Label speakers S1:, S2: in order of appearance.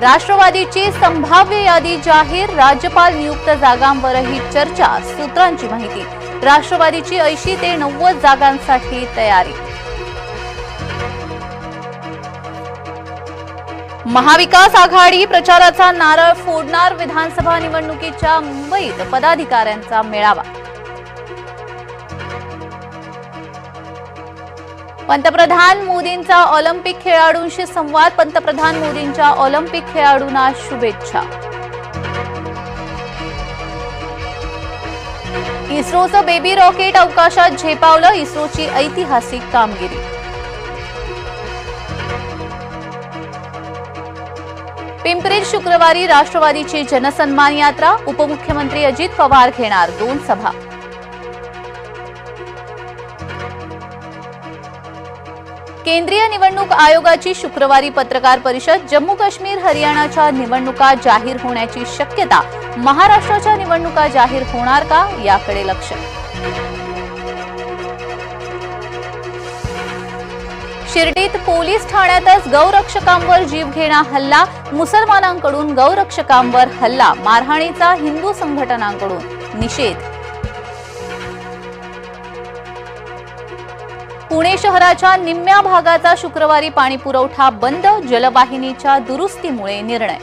S1: राष्ट्रवादीची संभाव्य यादी जाहीर राज्यपाल नियुक्त जागांवरही चर्चा सूत्रांची माहिती. राष्ट्रवादीची ऐंशी ते नव्वद जागांसाठी तयारी. महाविकास आघाडी प्रचाराचा नारळ फोडणार विधानसभा निवडणुकीच्या मुंबईत पदाधिकाऱ्यांचा मेळावा. पंतप्रधान मोदींचा ऑलिम्पिक खेळाडूंशी संवाद. पंतप्रधान मोदींच्या ऑलिम्पिक खेळाडूंना शुभेच्छा. इस्रोचं बेबी रॉकेट अवकाशात झेपावलं इस्रोची ऐतिहासिक कामगिरी. पिंपरीत शुक्रवारी राष्ट्रवादीची जनसन्मान यात्रा. उपमुख्यमंत्री अजित पवार घेणार दोन सभा. केंद्रीय निवडणूक आयोगाची शुक्रवारी पत्रकार परिषद जम्मू काश्मीर हरियाणाच्या निवडणुका जाहीर होण्याची शक्यता महाराष्ट्राच्या निवडणुका जाहीर होणार का याकडे लक्ष. शिर्डीत पोलीस ठाण्यातच गौरक्षकांवर जीवघेणा हल्ला मुसलमानांकडून गौरक्षकांवर हल्ला मारहाणीचा हिंदू संघटनांकडून निषेध. पुणे शहराच्या निम्म्या भागाचा शुक्रवारी पाणीपुरवठा बंद जलवाहिनीच्या दुरुस्तीमुळे निर्णय